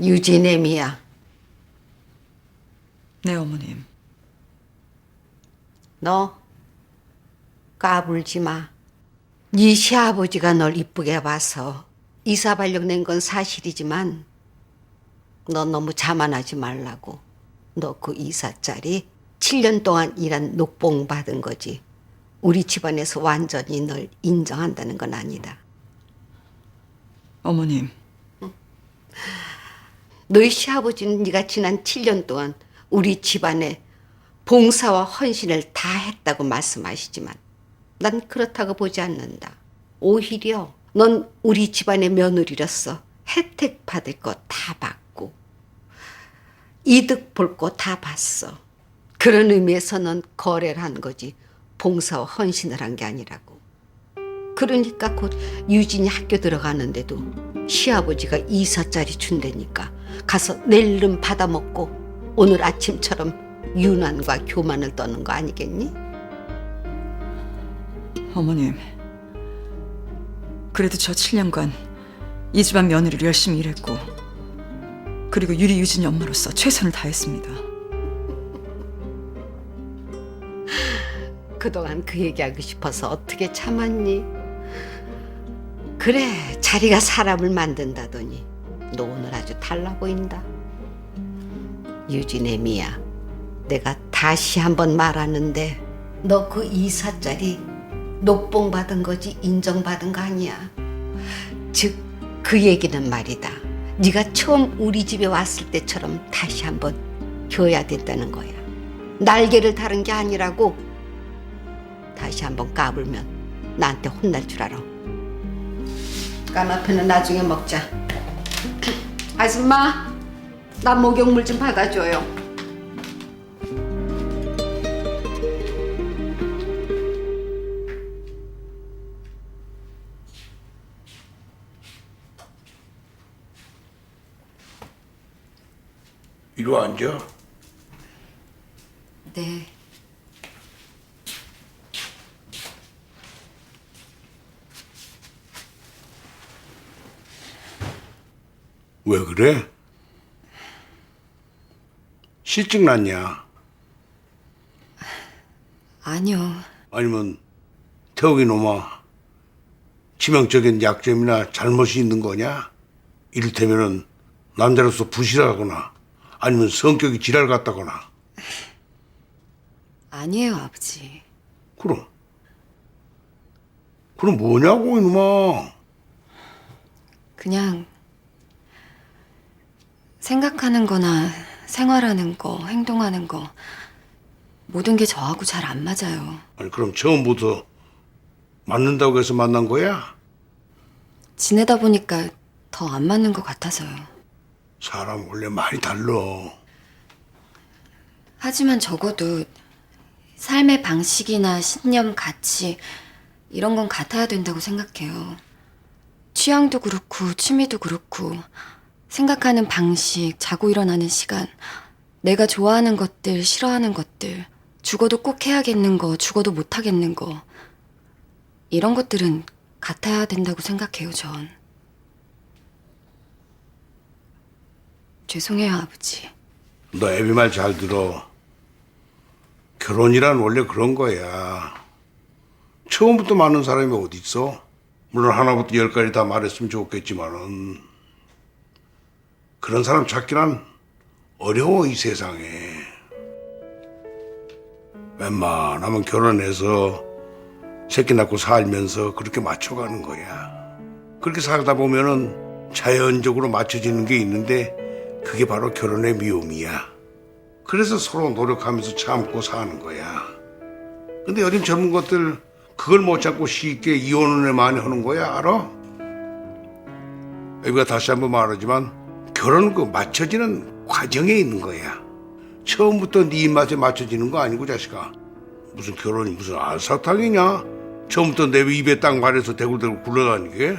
유진애미야, 네, 어머님. 너 까불지 마. 네 시아버지가 널 이쁘게 봐서 이사 발령 낸 건 사실이지만 너 너무 자만하지 말라고. 너 그 이사짜리 7년 동안 일한 녹봉 받은 거지. 우리 집안에서 완전히 널 인정한다는 건 아니다. 어머님, 너희 시아버지는 네가 지난 7년 동안 우리 집안에 봉사와 헌신을 다 했다고 말씀하시지만 난 그렇다고 보지 않는다. 오히려 넌 우리 집안의 며느리로서 혜택 받을 거 다 받고 이득 볼 거 다 봤어. 그런 의미에서 넌 거래를 한 거지 봉사와 헌신을 한 게 아니라고. 그러니까 곧 유진이 학교 들어가는데도 시아버지가 이사짜리 준다니까 가서 내일은 받아먹고 오늘 아침처럼 유난과 교만을 떠는 거 아니겠니? 어머님. 그래도 저 7년간 이 집안 며느리로 열심히 일했고, 그리고 유리 유진이 엄마로서 최선을 다했습니다. 그동안 그 얘기하고 싶어서 어떻게 참았니? 그래 자리가 사람을 만든다더니 너 오늘 아주 달라 보인다. 유진의 미야 내가 다시 한번 말하는데 너 그 이사짜리 녹봉 받은 거지 인정받은 거 아니야. 즉 그 얘기는 말이다. 네가 처음 우리 집에 왔을 때처럼 다시 한번 줘야 된다는 거야. 날개를 다른 게 아니라고 다시 한번 까불면 나한테 혼날 줄 알아. 까마페는 나중에 먹자. 아줌마, 나 목욕물 좀 받아줘요. 이리 와 앉아. 네. 왜 그래? 실증 났냐? 아니요. 아니면 태욱이 놈아 치명적인 약점이나 잘못이 있는 거냐? 이를테면은 남자로서 부실하거나 아니면 성격이 지랄 같다거나 아니에요, 아버지. 그럼 그럼 뭐냐고 이놈아 그냥 생각하는 거나 생활하는 거, 행동하는 거 모든 게 저하고 잘 안 맞아요. 아니 그럼 처음부터 맞는다고 해서 만난 거야? 지내다 보니까 더 안 맞는 것 같아서요. 사람 원래 많이 달러 하지만 적어도 삶의 방식이나 신념, 가치 이런 건 같아야 된다고 생각해요. 취향도 그렇고 취미도 그렇고 생각하는 방식, 자고 일어나는 시간, 내가 좋아하는 것들, 싫어하는 것들, 죽어도 꼭 해야겠는 거, 죽어도 못 하겠는 거 이런 것들은 같아야 된다고 생각해요, 전. 죄송해요, 아버지. 너 애비 말 잘 들어. 결혼이란 원래 그런 거야. 처음부터 많은 사람이 어디 있어? 물론 하나부터 열까지 다 말했으면 좋겠지만은 그런 사람 찾기란 어려워 이 세상에. 웬만하면 결혼해서 새끼 낳고 살면서 그렇게 맞춰가는 거야. 그렇게 살다 보면은 자연적으로 맞춰지는 게 있는데 그게 바로 결혼의 미움이야. 그래서 서로 노력하면서 참고 사는 거야. 근데 요즘 젊은 것들 그걸 못 참고 쉽게 이혼을 많이 하는 거야, 알아? 여기가 다시 한번 말하지만 결혼은 그 맞춰지는 과정에 있는 거야. 처음부터 네 입맛에 맞춰지는 거 아니고 자식아. 무슨 결혼이 무슨 알사탕이냐? 처음부터 내 입에 딱 말해서 대굴대굴 굴러다니게?